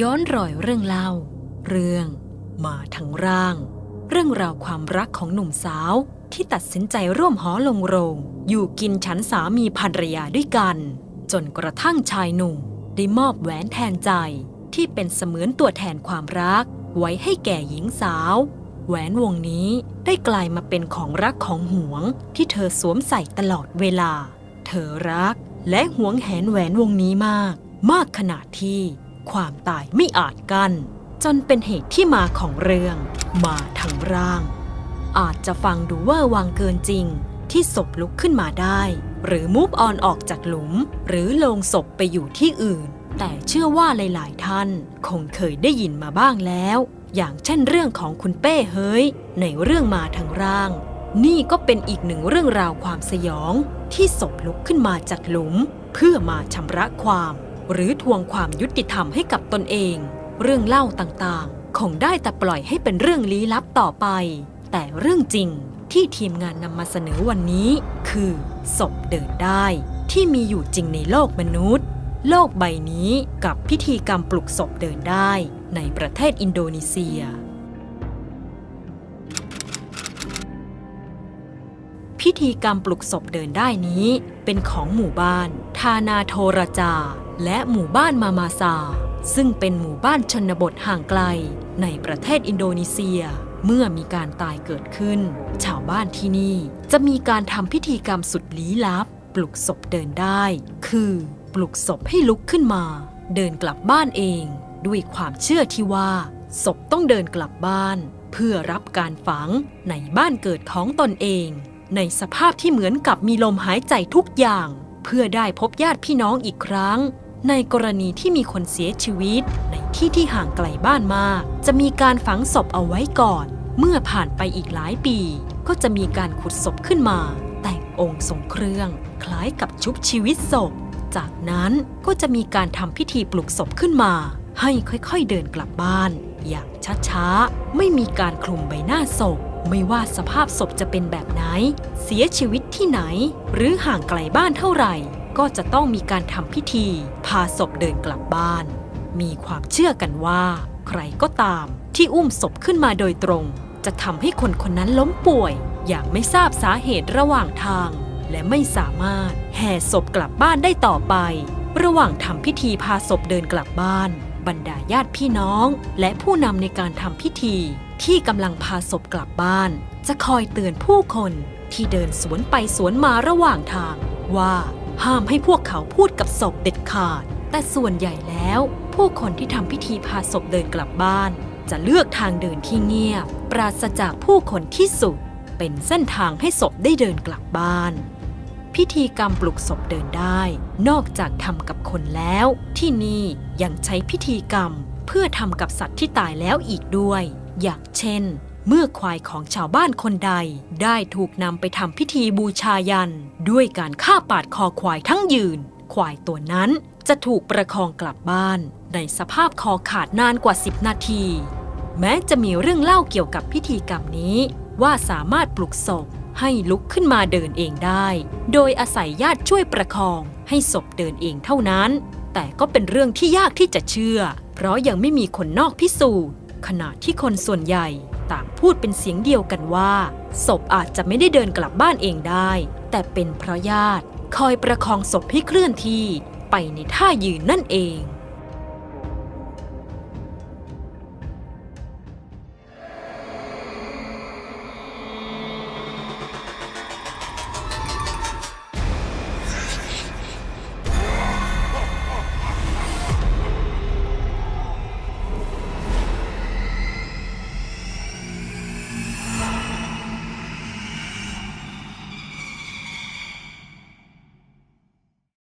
ย้อนรอยเรื่องเล่า เรื่องมาทั้งร่าง เรื่องราวความรักของหนุ่มสาวที่ตัดสินใจร่วมหอลงโรง อยู่กินฉันสามีภรรยาด้วยกัน จนกระทั่งชายหนุ่ม ได้มอบแหวนแทนใจ ที่เป็นเสมือนตัวแทนความรัก ไว้ให้แก่หญิงสาว แหวนวงนี้ได้กลายมาเป็นของรักของหวง ที่เธอสวมใส่ตลอดเวลา เธอรักและหวงแหนแหวนวงนี้มาก มากขนาดที่ ความตายไม่อาจกัน้นจนเป็นเหตุที่มาของเรื่องมาทั้งร่าง อาจจะฟังดูว่าวังเกินจริง ที่ศพลุกขึ้นมาได้ หรือมูฟออนออกจากหลุม หรือลงศพไปอยู่ที่อื่น แต่เชื่อว่าหลาย ๆ ท่าน คงเคยได้ยินมาบ้างแล้ว อย่างเช่นเรื่องของคุณเป้เฮ้ย ในเรื่องมาทั้งร่าง นี่ก็เป็นอีกหนึ่งเรื่องราวความสยอง ที่ศพลุกขึ้นมาจากหลุม เพื่อมาชำระความ หรือทวงความยุติธรรมให้กับตนเอง เรื่องเล่าต่างๆ คงได้แต่ปล่อยให้เป็นเรื่องลี้ลับต่อไป แต่เรื่องจริงที่ทีมงานนำมาเสนอวันนี้ คือศพเดินได้ที่มีอยู่จริงในโลกมนุษย์ โลกใบนี้กับพิธีกรรมปลุกศพเดินได้ในประเทศอินโดนีเซีย พิธีกรรมปลุกศพเดินได้นี้เป็นของหมู่บ้าน ทานาโทราจา และหมู่บ้านมามาซา ซึ่งเป็นหมู่บ้านชนบทห่างไกล ในประเทศอินโดนีเซีย เมื่อมีการตายเกิดขึ้น ชาวบ้านที่นี่จะมีการทำพิธีกรรมสุดลี้ลับ ปลุกศพเดินได้ คือปลุกศพให้ลุกขึ้นมา เดินกลับบ้านเอง ด้วยความเชื่อที่ว่า ศพต้องเดินกลับบ้าน เพื่อรับการฝังในบ้านเกิดของตนเอง ในสภาพที่เหมือนกับมีลมหายใจทุกอย่าง เพื่อได้พบญาติพี่น้องอีกครั้ง ในกรณีที่มีคนเสียชีวิต ในที่ที่ห่างไกลบ้านมาก จะมีการฝังศพเอาไว้ก่อน เมื่อผ่านไปอีกหลายปี ก็จะมีการขุดศพขึ้นมา แต่งองค์ทรงเครื่อง คล้ายกับชุบชีวิตศพ จากนั้นก็จะมีการทำพิธีปลุกศพขึ้นมา ให้ค่อยๆเดินกลับบ้าน อย่างช้าๆ ไม่มีการคลุมใบหน้าศพไม่ว่าสภาพศพจะเป็นแบบไหน เสียชีวิตที่ไหน หรือห่างไกลบ้านเท่าไหร่ ก็จะต้องมีการทำพิธี พาศพเดินกลับบ้าน มีความเชื่อกันว่า ใครก็ตามที่อุ้มศพขึ้นมาโดยตรง จะทำให้คนคนนั้นล้มป่วย อย่างไม่ทราบสาเหตุระหว่างทาง และไม่สามารถแห่ศพกลับบ้านได้ต่อไป ระหว่างทำพิธีพาศพเดินกลับบ้าน บรรดาญาติพี่น้อง และผู้นำในการทำพิธี ที่กำลังพาศพกลับบ้าน จะคอยเตือนผู้คนที่เดินสวนไปสวนมาระหว่างทางว่า ห้ามให้พวกเขาพูดกับศพเด็ดขาด แต่ส่วนใหญ่แล้ว ผู้คนที่ทำพิธีพาศพเดินกลับบ้าน จะเลือกทางเดินที่เงียบ ปราศจากผู้คนที่สุด เป็นเส้นทางให้ศพได้เดินกลับบ้าน พิธีกรรมปลุกศพเดินได้ นอกจากทำกับคนแล้ว ที่นี่ยังใช้พิธีกรรมเพื่อทำกับสัตว์ที่ตายแล้วอีกด้วย อย่างเช่น เมื่อควายของชาวบ้านคนใด ได้ถูกนำไปทำพิธีบูชายัน ด้วยการฆ่าปาดคอควายทั้งยืน ควายตัวนั้นจะถูกประคองกลับบ้าน ในสภาพคอขาดนานกว่า 10 นาที แม้จะมีเรื่องเล่าเกี่ยวกับพิธีกรรมนี้ ว่าสามารถปลุกศพให้ลุกขึ้นมาเดินเองได้ โดยอาศัยญาติช่วยประคองให้ศพเดินเองเท่านั้น แต่ก็เป็นเรื่องที่ยากที่จะเชื่อ เพราะยังไม่มีคนนอกพิสูจน์ ขณะที่คนส่วนใหญ่ ต่างพูดเป็นเสียงเดียวกันว่า ศพอาจจะไม่ได้เดินกลับบ้านเองได้ แต่เป็นเพราะญาติ คอยประคองศพให้เคลื่อนที่ไปในท่ายืนนั่นเอง